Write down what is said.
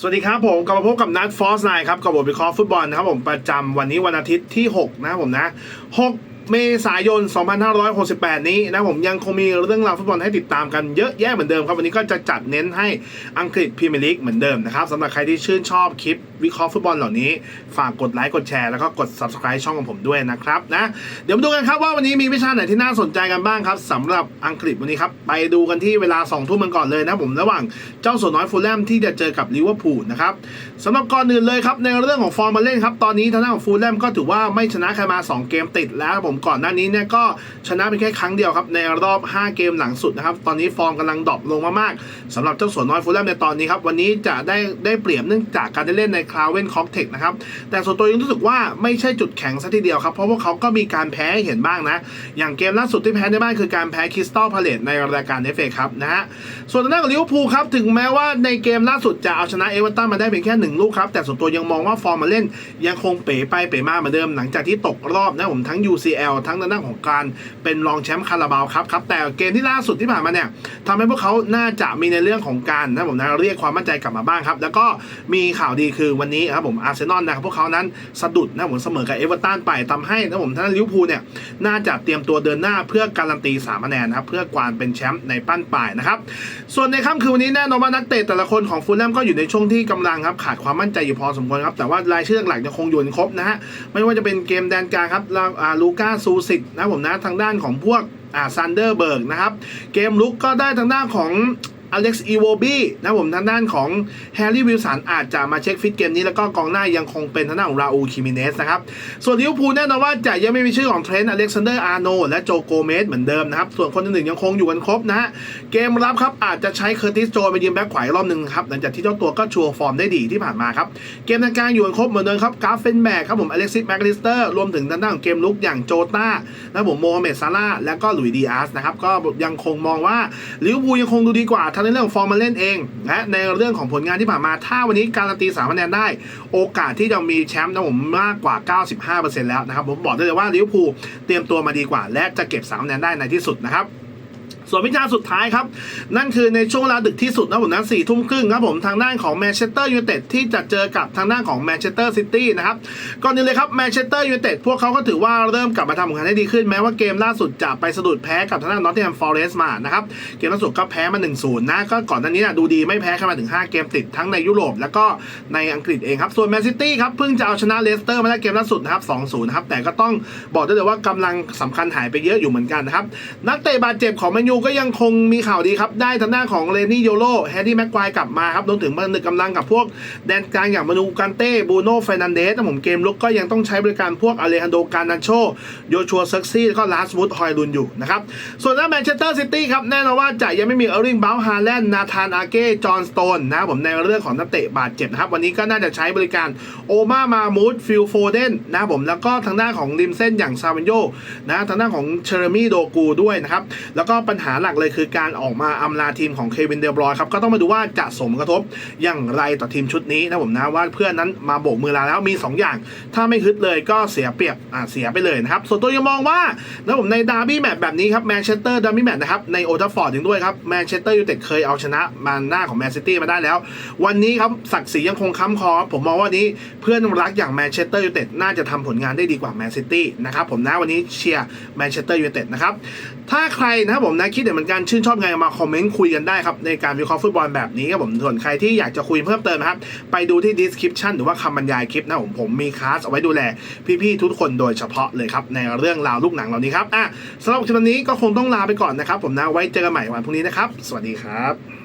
สวัสดีครับผมกลับมาพบกับนัดฟอสไนครับกับบทวิเคราะห์ฟุตบอลนะครับผมประจำวันนี้วันอาทิตย์ที่ 6 นะครับผมนะ 6 เมษายน 2568 นี้นะผมยังคงมีเรื่องราวฟุตบอลให้ติดตามกันเยอะแยะเหมือนเดิมครับ วันนี้ก็จะจัดเน้นให้อังกฤษพรีเมียร์ลีกเหมือนเดิมนะครับสำหรับใครที่ชื่นชอบคลิปวิเคราะห์ฟุตบอลเหล่านี้ ฝากกดไลค์กดแชร์แล้วก็กด subscribe ช่องของผมด้วยนะครับนะเดี๋ยวมาดูกันครับว่าวันนี้มีวิชาไหนที่น่าสนใจกันบ้างครับสำหรับอังกฤษวันนี้ครับไปดูกันที่เวลา2ทุ่มกันก่อนเลยนะผมระหว่างเจ้าสัวน้อยฟูลแลมที่จะเจอกับลิเวอร์พูลนะครับสำหรับก่อนอื่นเลยครับในเรื่องของฟอร์มมาเล่นครับตอนนี้ทางด้านของฟูลแลมก็ถือว่าไม่ชนะใครมา 2 เกมติดแล้วผมก่อนหน้านี้เนี่ยก็ชนะเพียงแค่ครั้งเดียวครับในรอบ 5 เกมหลังสุดนะครับ ตอนนี้ฟอร์มกำลังดรอปลงมากๆสำหรับเจ้าสัวน้อยฟูลแลมในตอนนี้ครับ วันนี้จะได้ได้เปรียบเนื่องจากการได้เล่นในคลาเวนคอกเทคนะครับ แต่ส่วนตัวยังรู้สึกว่าไม่ใช่จุดแข็งซะทีเดียวครับ เพราะว่าเขาก็มีการแพ้เห็นบ้างนะ อย่างเกมล่าสุดที่แพ้ในบ้านคือการแพ้คริสตัลพาเลตในรายการเอฟเอครับนะฮะส่วนทางด้านของลิเวอร์พูลครับถึงแม้ว่าในเกมล่าสุดจะเอาชนะเอเวอร์ตันมาได้เพียงแค่หนึ่งลูกครับแต่ส่วนตัวยังมองว่าฟอร์มมาเล่นยังคงเป๋ไปเป๋มาเหมือนเดิมหลังจากที่ตกรอบนะผมทั้ง UCL ทั้งทางด้านของการเป็นรองแชมป์คาราบาวครับครับแต่เกมที่ล่าสุดที่ผ่านมาเนี่ยทำให้พวกเขาน่าจะมีในเรื่องของการนะผมนะเรียกความมั่นใจกลับมาบ้างครับ แล้วก็มีข่าวดีคือวันนี้ครับผมอาร์เซนอลนะครับพวกเขานั้นสะดุดนะผมเสมอกับเอเวอร์ตันไปทำให้นะผมทางด้านลิเวอร์พูลเนี่ยน่าจะเตรียมตัวเดินหน้าเพื่อการันตี3คะแนนนะครับเพื่อกวานเป็นแชมป์ในปั้นปลายนะครับส่วนในค่ำคืนวันนี้แน่นอนว่านักเตะแต่ละคนของฟูลแลมก็อยู่ในช่วงที่กำลังครับขาดความมั่นใจอยู่พอสมควรครับแต่ว่ารายชื่อหลักๆยังคงอยู่ครบนะฮะไม่ว่าจะเป็นเกมแดนกลางครับลูก้าซูซิกนะผมนะทางด้านของพวกอ่าซันเดอร์เบิร์กนะครับ เกมลุกก็ได้ทางด้านของ อเล็กซ์อีโวบี้นะผมทางด้านของแฮร์รี่วิลสันอาจจะมาเช็คฟิตเกมนี้ แล้วก็กองหน้ายังคงเป็นทางด้านของราอูคิมิเนสนะครับ ส่วนลิเวอร์พูลแน่นอนว่าจะยังไม่มีชื่อของเทรนต์อเล็กซานเดอร์อาร์โนและโจโกเมสเหมือนเดิมนะครับ ส่วนคนอื่นๆยังคงอยู่กันครบนะฮะเกมรับครับอาจจะใช้เคอร์ติสโจไปยืมแบ็คขวารอบหนึ่งครับหลังจากที่เจ้าตัวก็ชัวร์ฟอร์มได้ดีที่ผ่านมาครับเกมทางกลางอยู่กันครบเหมือนเดิมครับกราฟเฟนแบกครับผมอเล็กซิสแมคลิสเตอร์รวมถึงทางด้านของเกมลุกอย่างโจต้าและผมโมฮัมเหม็ดซาร่าและก็หลุยดีอาสนะครับก็ยังคงมองว่าลิเวอร์พูลยังคงดูดีกว่าทั้งในเรื่องของฟอร์มมาเล่นเอง และในเรื่องของผลงานที่ผ่านมา ถ้าวันนี้การันตีสามคะแนนได้ โอกาสที่จะมีแชมป์นะผมมากกว่า 95%แล้วนะครับ ผมบอกได้เลยว่าลิเวอร์พูลเตรียมตัวมาดีกว่า และจะเก็บ3คะแนนได้ในที่สุดนะครับ ส่วนวิจารณ์สุดท้ายครับ นั่นคือในช่วงเวลาดึกที่สุดนะผมนะสี่ทุ่มครึ่งครับผมทางด้านของแมนเชสเตอร์ยูไนเต็ดที่จะเจอกับทางด้านของแมนเชสเตอร์ซิตี้นะครับก่อนอื่นเลยครับแมนเชสเตอร์ยูไนเต็ดพวกเขาก็ถือว่าเริ่มกลับมาทำผลงานได้ดีขึ้นแม้ว่าเกมล่าสุดจะไปสะดุดแพ้กับทางด้านนอตติงแฮมฟอเรสต์มานะครับเกมล่าสุดก็แพ้มา 1-0 นะก็ก่อนหน้านี้นะดูดีไม่แพ้กันมาถึง 5 เกมติดทั้งในยุโรป แล้วก็ในอังกฤษเองครับส่วนแมนซิตี้ครับเพิ่งจะเอาชนะเลสเตอร์มาได้เกมล่าสุดนะครับ2-0นะครับแต่ก็ต้องบอกได้เลยว่ากำลังสำคัญหายไปเยอะอยู่เหมือนกันนะครับนักเตะบาดเจ็บของแมนยูก็ยังคงมีข่าวดีครับ ได้ทางด้านของเรนนี่โยโลแฮร์รี่แม็กควายกลับมาครับรวมถึงมานึกกำลังกับพวกแดนกลางอย่างมานูกันเต้บูโน่เฟรนันเดสนะผมเกมลุกก็ยังต้องใช้บริการพวกอเลฮันโดการนันโชโยชัวเซ็กซี่แล้วก็ลาสวูดฮอยลุนอยู่นะครับส่วนด้านแมนเชสเตอร์ซิตี้ครับแน่นอนว่าจะยังไม่มีเออร์ริงบาลฮาแลนด์นาธานอาเก้จอห์นสโตนนะผมในเรื่องของนักเตะบาดเจ็บนะครับวันนี้ก็น่าจะใช้บริการโอมามามูดฟิลโฟเดนนะผมแล้วก็ทางด้านของริมเส้นอย่างซาวินโยนะทางด้านของเชอร์มี่โดกูด้วยนะครับแล้วก็ปัญหาหลักเลยคือการออกมาอำลาทีมของเควินเดลบรอยครับก็ต้องมาดูว่าจะสมกระทบอย่างไรต่อทีมชุดนี้นะผมนะว่าเพื่อนนั้นมาโบกมือลาแล้วมี 2 อย่าง ถ้าไม่ฮึดเลยก็เสียเปรียบอ่าเสียไปเลยนะครับ ส่วนตัวยังมองว่านะผมในดาร์บี้แมตช์แบบนี้ครับแมนเชสเตอร์ดาร์บี้แมตช์นะครับในโอทัฟฟอร์ดถึงด้วยครับแมนเชสเตอร์ยูไนเต็ดเคยเอาชนะมาหน้าของแมนซิตี้มาได้แล้ว วันนี้ครับศักดิ์ศรียังคงค้ำคอผมมองว่านี้เพื่อนรักอย่างแมนเชสเตอร์ยูไนเต็ดน่าจะทำผลงานได้ดีกว่าแมนซิตี้นะครับผมนะวันนี้เชียร์แมนเชสเตอร์ยูไนเต็ดนะครับถ้าใครนะครับผมนะคิดเหมือนกันชื่นชอบไงมาคอมเมนต์คุยกันได้ครับในการวิเคราะห์ฟุตบอลแบบนี้ครับผมส่วนใครที่อยากจะคุยเพิ่มเติมนะครับไปดูที่ description หรือว่าคำบรรยายคลิปนะผมผมมีคลาสเอาไว้ดูแลพี่ๆทุกคนโดยเฉพาะเลยครับในเรื่องราวลูกหนังเหล่านี้ครับอะสำหรับคลิปนี้ก็คงต้องลาไปก่อนนะครับ ผมนะไว้เจอกันใหม่วันพรุ่งนี้นะครับ สวัสดีครับ